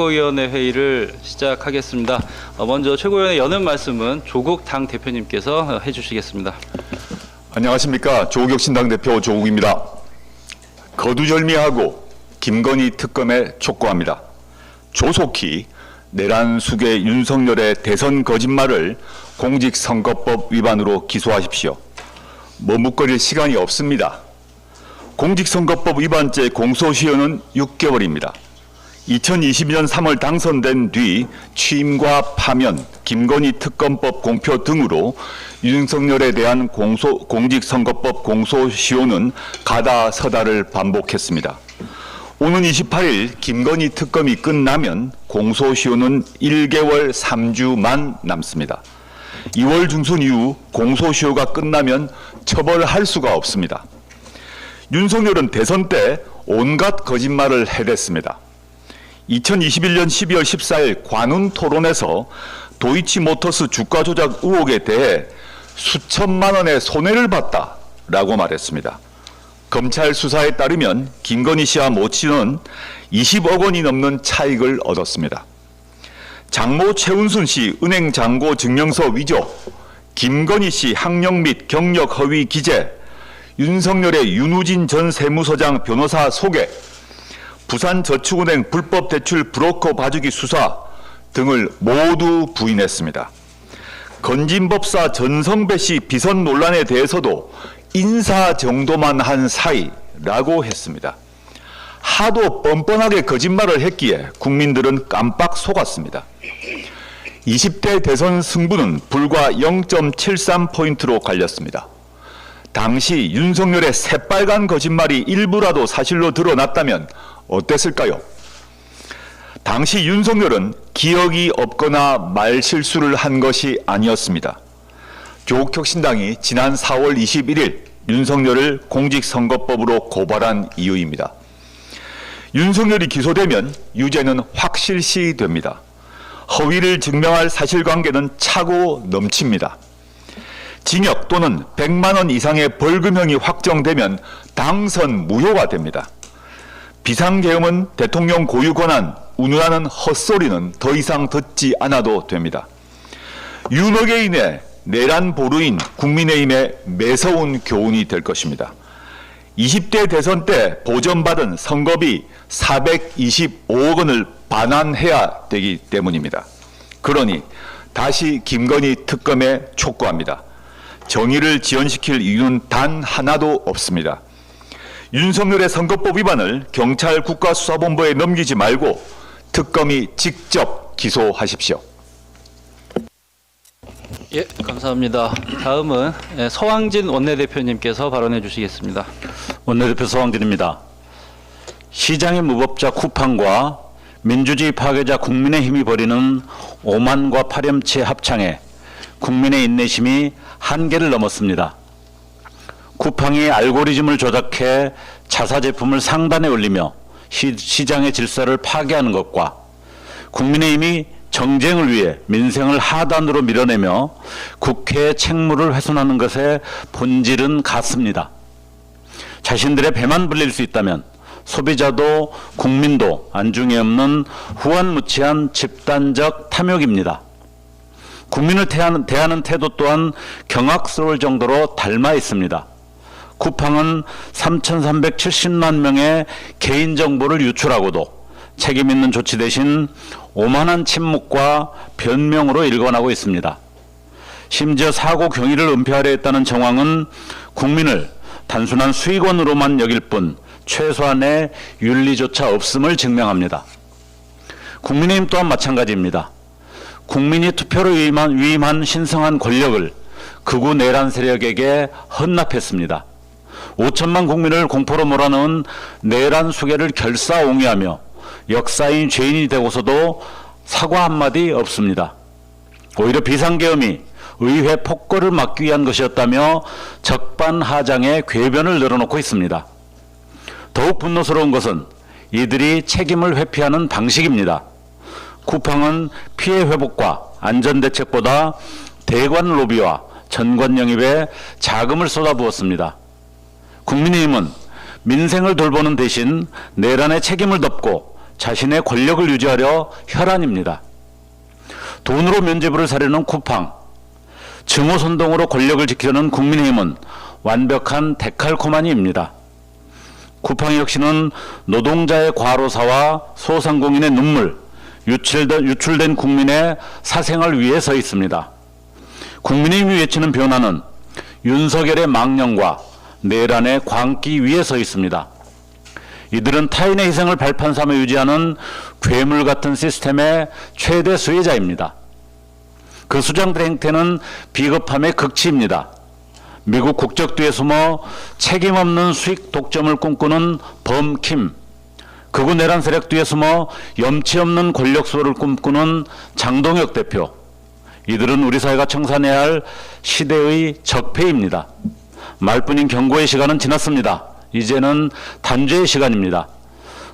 최고위원회 회의를 시작하겠습니다. 어, 먼저 최고위원회 여는 말씀은 조국 당 대표님께서 어, 해주시겠습니다. 안녕하십니까 조국 신당 대표 조국입니다. 거두절미하고 김건희 특검에 촉구합니다. 조속히 내란 수계 윤석열의 대선 거짓말을 공직선거법 위반으로 기소하십시오. 머뭇거릴 시간이 없습니다. 공직선거법 위반죄 공소시효는 6개월입니다. 2022년 3월 당선된 뒤 취임과 파면, 김건희 특검법 공표 등으로 윤석열에 대한 공소, 공직선거법 공소시효는 가다 서다를 반복했습니다. 오는 28일 김건희 특검이 끝나면 공소시효는 1개월 3주만 남습니다. 2월 중순 이후 공소시효가 끝나면 처벌할 수가 없습니다. 윤석열은 대선 때 온갖 거짓말을 해댔습니다. 2021년 12월 14일 관훈 토론에서 도이치모터스 주가 조작 의혹에 대해 수천만 원의 손해를 봤다라고 말했습니다. 검찰 수사에 따르면 김건희 씨와 모 씨는 20억 원이 넘는 차익을 얻었습니다. 장모 최은순 씨 은행 잔고 증명서 위조, 김건희 씨 학력 및 경력 허위 기재, 윤석열의 윤우진 전 세무서장 변호사 소개, 부산저축은행 불법 대출 브로커 봐주기 수사 등을 모두 부인했습니다. 건진법사 전성배 씨 비선 논란에 대해서도 인사 정도만 한 사이라고 했습니다. 하도 뻔뻔하게 거짓말을 했기에 국민들은 깜빡 속았습니다. 20대 대선 승부는 불과 0.73포인트로 갈렸습니다. 당시 윤석열의 새빨간 거짓말이 일부라도 사실로 드러났다면 어땠을까요? 당시 윤석열은 기억이 없거나 말 실수를 한 것이 아니었습니다. 조국혁신당이 지난 4월 21일 윤석열을 공직선거법으로 고발한 이유입니다. 윤석열이 기소되면 유죄는 확실시 됩니다. 허위를 증명할 사실관계는 차고 넘칩니다. 징역 또는 100만 원 이상의 벌금형이 확정되면 당선 무효가 됩니다. 비상계엄은 대통령 고유 권한, 운운하는 헛소리는 더 이상 듣지 않아도 됩니다. 윤호개인의 내란 보루인 국민의힘의 매서운 교훈이 될 것입니다. 20대 대선 때 보전받은 선거비 425억 원을 반환해야 되기 때문입니다. 그러니 다시 김건희 특검에 촉구합니다. 정의를 지연시킬 이유는 단 하나도 없습니다. 윤석열의 선거법 위반을 경찰 국가수사본부에 넘기지 말고 특검이 직접 기소하십시오. 예, 감사합니다. 다음은 예, 서왕진 원내대표님께서 발언해 주시겠습니다. 원내대표 서왕진입니다. 시장의 무법자 쿠팡과 민주주의 파괴자 국민의힘이 벌이는 오만과 파렴치의 합창에 국민의 인내심이 한계를 넘었습니다. 쿠팡이 알고리즘을 조작해 자사 제품을 상단에 올리며 시, 시장의 질서를 파괴하는 것과 국민의힘이 정쟁을 위해 민생을 하단으로 밀어내며 국회의 책무를 훼손하는 것의 본질은 같습니다. 자신들의 배만 불릴 수 있다면 소비자도 국민도 안중에 없는 후한무치한 집단적 탐욕입니다. 국민을 대하는, 대하는 태도 또한 경악스러울 정도로 닮아 있습니다. 쿠팡은 3,370만 명의 개인 정보를 유출하고도 책임 있는 조치 대신 오만한 침묵과 변명으로 일관하고 있습니다. 심지어 사고 경위를 은폐하려 했다는 정황은 국민을 단순한 수익원으로만 여길 뿐 최소한의 윤리조차 없음을 증명합니다. 국민의힘 또한 마찬가지입니다. 국민이 투표로 위임한, 위임한 신성한 권력을 극우 내란 세력에게 헌납했습니다. 5천만 국민을 공포로 몰아넣은 내란 수계를 결사옹위하며 역사인 죄인이 되고서도 사과 한마디 없습니다. 오히려 비상계엄이 의회 폭거를 막기 위한 것이었다며 적반하장의 궤변을 늘어놓고 있습니다. 더욱 분노스러운 것은 이들이 책임을 회피하는 방식입니다. 쿠팡은 피해 회복과 안전 대책보다 대관 로비와 전관 영입에 자금을 쏟아부었습니다. 국민의힘은 민생을 돌보는 대신 내란의 책임을 덮고 자신의 권력을 유지하려 혈안입니다. 돈으로 면죄부를 사려는 쿠팡, 증오선동으로 권력을 지키려는 국민의힘은 완벽한 데칼코마니입니다. 쿠팡 역시는 노동자의 과로사와 소상공인의 눈물, 유출된, 유출된 국민의 사생을 위해 서 있습니다. 국민의힘이 외치는 변화는 윤석열의 망령과 내란의 광기 위에 서 있습니다. 이들은 타인의 희생을 발판 삼아 유지하는 괴물 같은 시스템의 최대 수혜자입니다. 그 수장들의 행태는 비겁함의 극치입니다. 미국 국적 뒤에 숨어 책임 없는 수익 독점을 꿈꾸는 범킴, 극우 내란 세력 뒤에 숨어 염치 없는 권력 수호를 꿈꾸는 장동혁 대표. 이들은 우리 사회가 청산해야 할 시대의 적폐입니다. 말뿐인 경고의 시간은 지났습니다. 이제는 단죄의 시간입니다.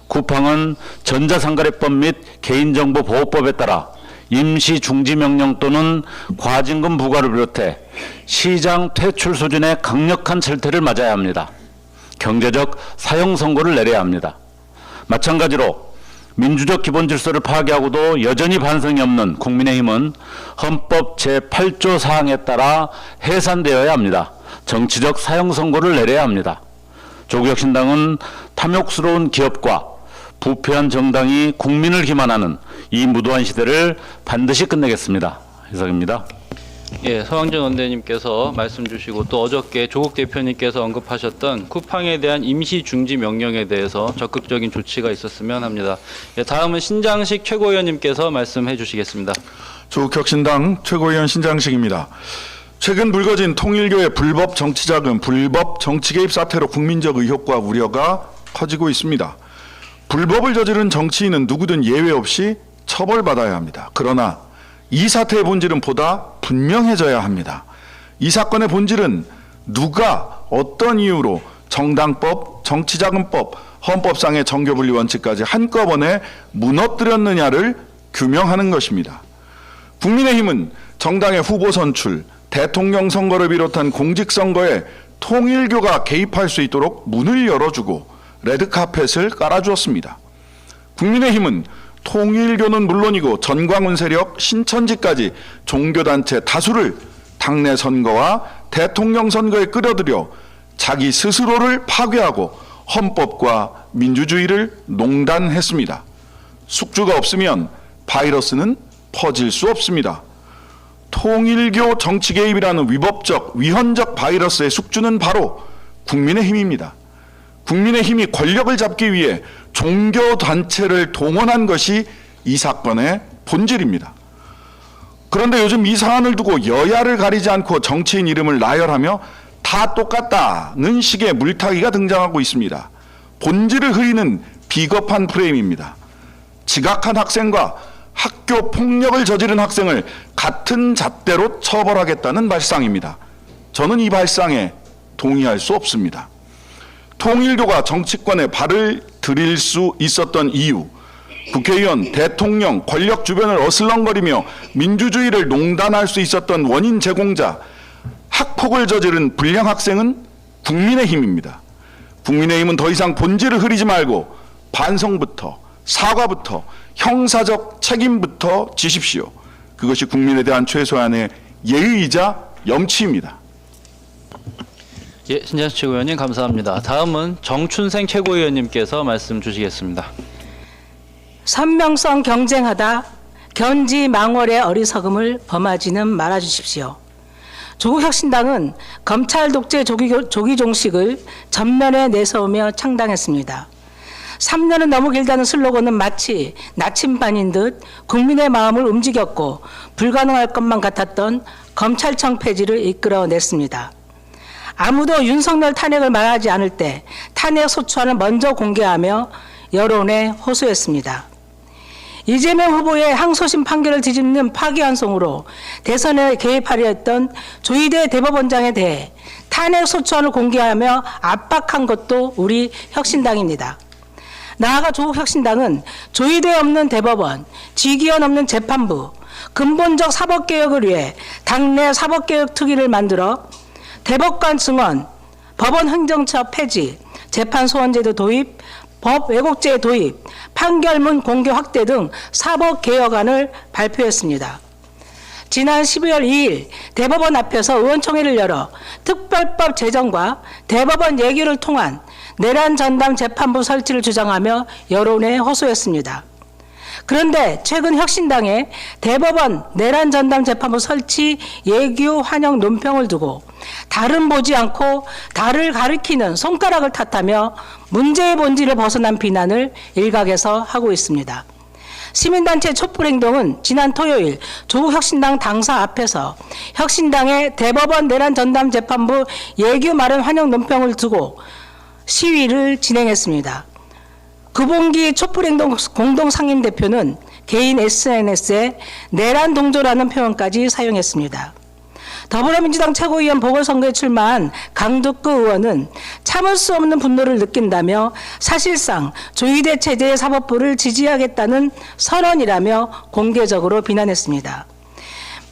쿠팡은 전자상거래법 및 개인정보보호법에 따라 임시 중지 명령 또는 과징금 부과를 비롯해 시장 퇴출 수준의 강력한 절퇴를 맞아야 합니다. 경제적 사형 선고를 내려야 합니다. 마찬가지로 민주적 기본 질서를 파괴하고도 여전히 반성이 없는 국민의힘은 헌법 제8조 사항에 따라 해산되어야 합니다. 정치적 사형 선고를 내려야 합니다. 조국혁신당은 탐욕스러운 기업과 부패한 정당이 국민을 기만하는 이 무도한 시대를 반드시 끝내겠습니다. 이상입니다. 예, 서왕전 원대님께서 말씀 주시고 또 어저께 조국 대표님께서 언급하셨던 쿠팡에 대한 임시 중지 명령에 대해서 적극적인 조치가 있었으면 합니다. 예, 다음은 신장식 최고위원님께서 말씀해 주시겠습니다. 조국 혁신당 최고위원 신장식입니다. 최근 불거진 통일교의 불법 정치자금, 불법 정치개입 사태로 국민적 의혹과 우려가 커지고 있습니다. 불법을 저지른 정치인은 누구든 예외 없이 처벌받아야 합니다. 그러나 이 사태의 본질은 보다 분명해져야 합니다. 이 사건의 본질은 누가 어떤 이유로 정당법, 정치자금법, 헌법상의 정교분리 원칙까지 한꺼번에 무너뜨렸느냐를 규명하는 것입니다. 국민의힘은 정당의 후보 선출, 대통령 선거를 비롯한 공직 선거에 통일교가 개입할 수 있도록 문을 열어주고 레드카펫을 깔아주었습니다. 국민의힘은 통일교는 물론이고 전광훈 세력, 신천지까지 종교단체 다수를 당내 선거와 대통령 선거에 끌어들여 자기 스스로를 파괴하고 헌법과 민주주의를 농단했습니다. 숙주가 없으면 바이러스는 퍼질 수 없습니다. 통일교 정치 개입이라는 위법적, 위헌적 바이러스의 숙주는 바로 국민의 힘입니다. 국민의 힘이 권력을 잡기 위해 종교 단체를 동원한 것이 이 사건의 본질입니다. 그런데 요즘 이 사안을 두고 여야를 가리지 않고 정치인 이름을 나열하며 다 똑같다는 식의 물타기가 등장하고 있습니다. 본질을 흐리는 비겁한 프레임입니다. 지각한 학생과 학교 폭력을 저지른 학생을 같은 잣대로 처벌하겠다는 발상입니다. 저는 이 발상에 동의할 수 없습니다. 통일교가 정치권에 발을 들일 수 있었던 이유, 국회의원, 대통령, 권력 주변을 어슬렁거리며 민주주의를 농단할 수 있었던 원인 제공자, 학폭을 저지른 불량 학생은 국민의힘입니다. 국민의힘은 더 이상 본질을 흐리지 말고 반성부터 사과부터 형사적 책임부터 지십시오. 그것이 국민에 대한 최소한의 예의이자 염치입니다. 예, 신장식 최고위원님 감사합니다. 다음은 정춘생 최고위원님께서 말씀 주시겠습니다. 선명성 경쟁하다 견지 망월의 어리석음을 범하지는 말아 주십시오. 조국혁신당은 검찰 독재 조기, 조기종식을 전면에 내세우며 창당했습니다. 3년은 너무 길다는 슬로건은 마치 나침반인 듯 국민의 마음을 움직였고 불가능할 것만 같았던 검찰청 폐지를 이끌어냈습니다. 아무도 윤석열 탄핵을 말하지 않을 때 탄핵 소추안을 먼저 공개하며 여론에 호소했습니다. 이재명 후보의 항소심 판결을 뒤집는 파기환송으로 대선에 개입하려 했던 조희대 대법원장에 대해 탄핵 소추안을 공개하며 압박한 것도 우리 혁신당입니다. 나아가 조국 혁신당은 조희대 없는 대법원, 지기현 없는 재판부, 근본적 사법개혁을 위해 당내 사법개혁 특위를 만들어 대법관 증언, 법원 행정처 폐지, 재판 소원제도 도입, 법 왜곡죄 도입, 판결문 공개 확대 등 사법 개혁안을 발표했습니다. 지난 12월 2일 대법원 앞에서 의원총회를 열어 특별법 제정과 대법원 예규를 통한 내란 전담 재판부 설치를 주장하며 여론에 호소했습니다. 그런데 최근 혁신당의 대법원 내란 전담 재판부 설치 예규 환영 논평을 두고 달은 보지 않고 달을 가리키는 손가락을 탓하며 문제의 본질을 벗어난 비난을 일각에서 하고 있습니다. 시민단체 촛불행동은 지난 토요일 조국 혁신당 당사 앞에서 혁신당의 대법원 내란 전담 재판부 예규 마련 환영 논평을 두고 시위를 진행했습니다. 구봉기 촛불행동 공동상임대표는 개인 SNS에 내란 동조라는 표현까지 사용했습니다. 더불어민주당 최고위원 보궐선거에 출마한 강덕구 의원은 참을 수 없는 분노를 느낀다며 사실상 조희대 체제의 사법부를 지지하겠다는 선언이라며 공개적으로 비난했습니다.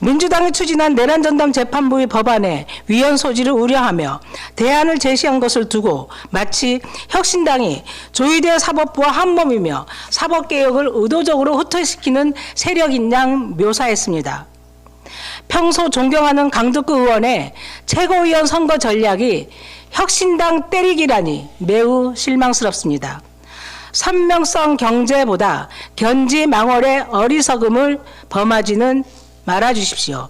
민주당이 추진한 내란 전담 재판부의 법안에 위헌 소지를 우려하며 대안을 제시한 것을 두고 마치 혁신당이 조희대 사법부와 한몸이며 사법개혁을 의도적으로 후퇴시키는 세력인 양 묘사했습니다. 평소 존경하는 강덕구 의원의 최고위원 선거 전략이 혁신당 때리기라니 매우 실망스럽습니다. 선명성 경제보다 견지 망월의 어리석음을 범하지는 말아 주십시오.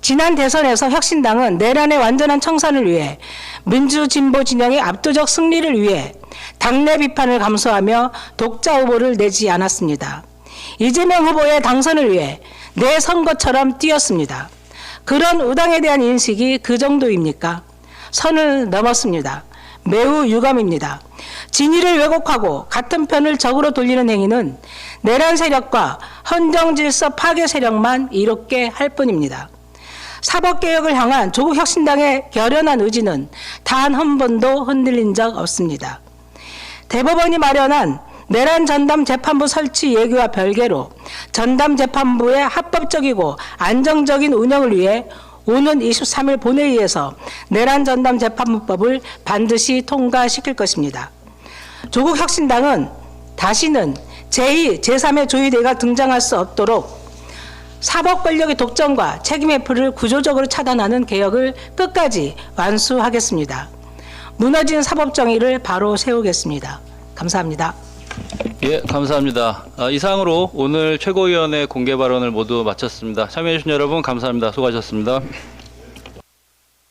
지난 대선에서 혁신당은 내란의 완전한 청산을 위해 민주진보 진영의 압도적 승리를 위해 당내 비판을 감수하며 독자 후보를 내지 않았습니다. 이재명 후보의 당선을 위해 내 선거처럼 뛰었습니다. 그런 우당에 대한 인식이 그 정도입니까? 선을 넘었습니다. 매우 유감입니다. 진위를 왜곡하고 같은 편을 적으로 돌리는 행위는 내란 세력과 헌정 질서 파괴 세력만 이롭게 할 뿐입니다. 사법개혁을 향한 조국 혁신당의 결연한 의지는 단 한 번도 흔들린 적 없습니다. 대법원이 마련한 내란 전담 재판부 설치 예규와 별개로 전담 재판부의 합법적이고 안정적인 운영을 위해 오는 23일 본회의에서 내란 전담 재판부법을 반드시 통과시킬 것입니다. 조국 혁신당은 다시는 제2, 제3의 조의대가 등장할 수 없도록 사법 권력의 독점과 책임 회피를 구조적으로 차단하는 개혁을 끝까지 완수하겠습니다. 무너진 사법 정의를 바로 세우겠습니다. 감사합니다. 예, 감사합니다. 아, 이상으로 오늘 최고위원회 공개 발언을 모두 마쳤습니다. 참여해주신 여러분 감사합니다. 수고하셨습니다.